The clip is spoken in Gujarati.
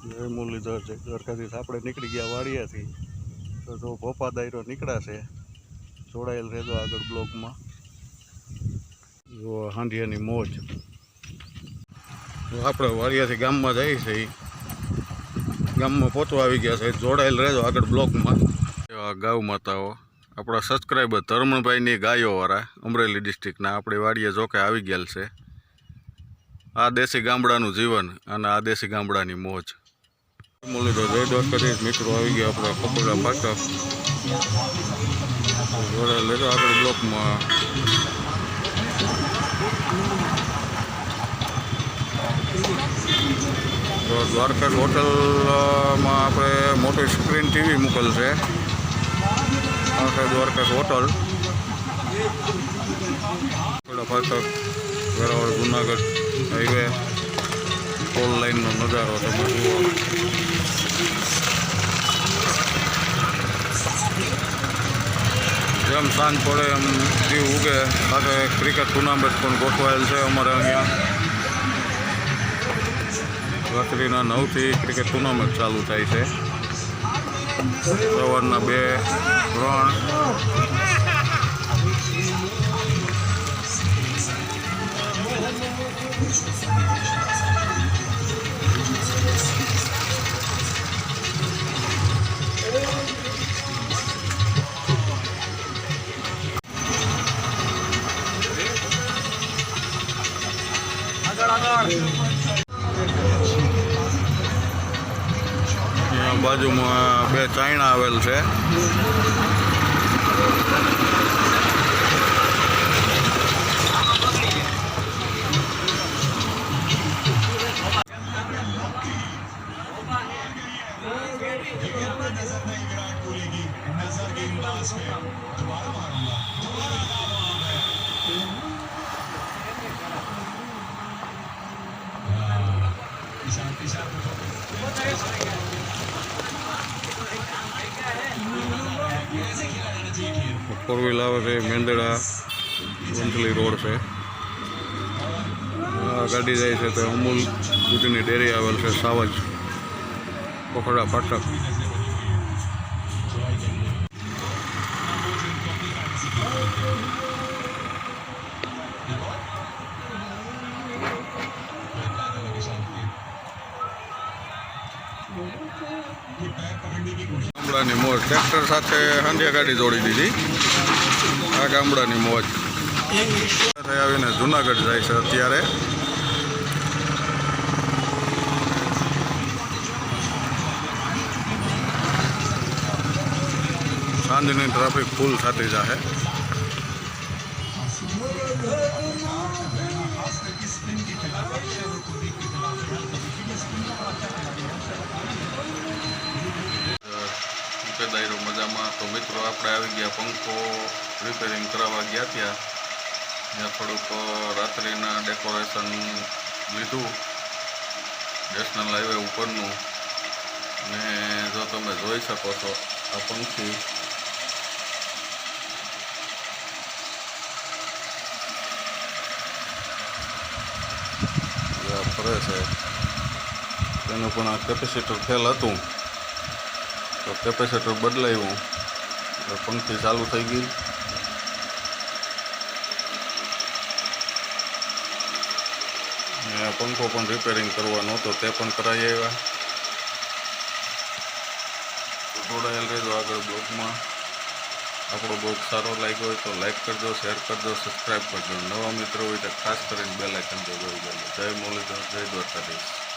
જય મુરલીધર જય દ્વારકાધીશ આપણે નીકળી ગયા વાડિયાથી. તો જો ભોપા દાયરો નીકળાશે, જોડાયેલ રહેજો આગળ બ્લોકમાં. જો હાંડિયાની મોજ. આપણે વાડિયાથી ગામમાં જઈએ છીએ. ગામમાં પહોંચવા આવી ગયા છે. જોડાયેલ રહેજો આગળ બ્લોકમાં. એવા ગાઉ માતાઓ, આપણા સબસ્ક્રાઈબર ધર્મણભાઈની ગાયોવાળા, અમરેલી ડિસ્ટ્રિક્ટના, આપણે વાડીએ જોકે આવી ગયેલ છે. આ દેશી ગામડાનું જીવન અને આ દેશી ગામડાની મોજ. મિત્રો આવી ગયા આપણા કપડા જોડે લેજો આગળ બ્લોકમાં. તો દ્વારકા હોટલમાં આપણે મોટી સ્ક્રીન ટીવી મૂકેલ છે. આ છે દ્વારકા હોટલ. કપડા પાટક વેરાવળ, જુનાગઢ હાઈવે ફોર લાઈનનો નજારો તમે જુઓ. જેમ સાંજ પડે એમ જીવ ઉગે. સાથે ક્રિકેટ ટુર્નામેન્ટ પણ ગોઠવાયેલ છે અમારે અહીંયા. રાત્રિના નવથી ક્રિકેટ ટુર્નામેન્ટ ચાલુ થાય છે. સવારના બે, ત્રણ. બાજુમાં બે ચાયણા આવેલ છે. ફોર વ્હીલ આવે છે, મેંદડા વંથલી રોડ છે. આ ગાડી જાય છે તે અમૂલ દૂધની ડેરી આવેલ છે સાવજ પોખડા ફાટક ગામડાની મોજ. ટ્રેક્ટર સાથે હાંડિયા ગાડી જોડી દીધી. આ ગામડાની મોજ. આવીને જુનાગઢ જાય છે અત્યારે. સાંજની ટ્રાફિક ફૂલ થતી જાહે. દાયરો મજામાં. તો મિત્રો આપણે આવી ગયા પંખો રિપેરિંગ કરાવવા ગયા ત્યાં. ત્યાં થોડુંક રાત્રિના ડેકોરેશન લીધું. નેશનલ હાઈવે ઉપરનું. ને જો તમે જોઈ શકો છો આ પંખી. ફરે છે. તેનું પણ આ કેપેસિટર ફેલ હતું. તો કેપેસિટર બદલાયું. પંખી ચાલુ થઈ ગઈ. પંખો પણ રિપેરિંગ કરવાનો હતો, તે પણ કરાવી આવ્યા. તો જોડાયેલ રહેજો આગળ બ્લોગમાં. આપણો બ્લોગ સારો લાગ્યો હોય તો લાઇક કરજો, શેર કરજો સબસ્ક્રાઈબ કરજો. નવા મિત્રો હોય તો ખાસ કરીને બે લાઇકન જોઈ દેજો. જય મુરલીધર, જય દ્વારકાધીશ.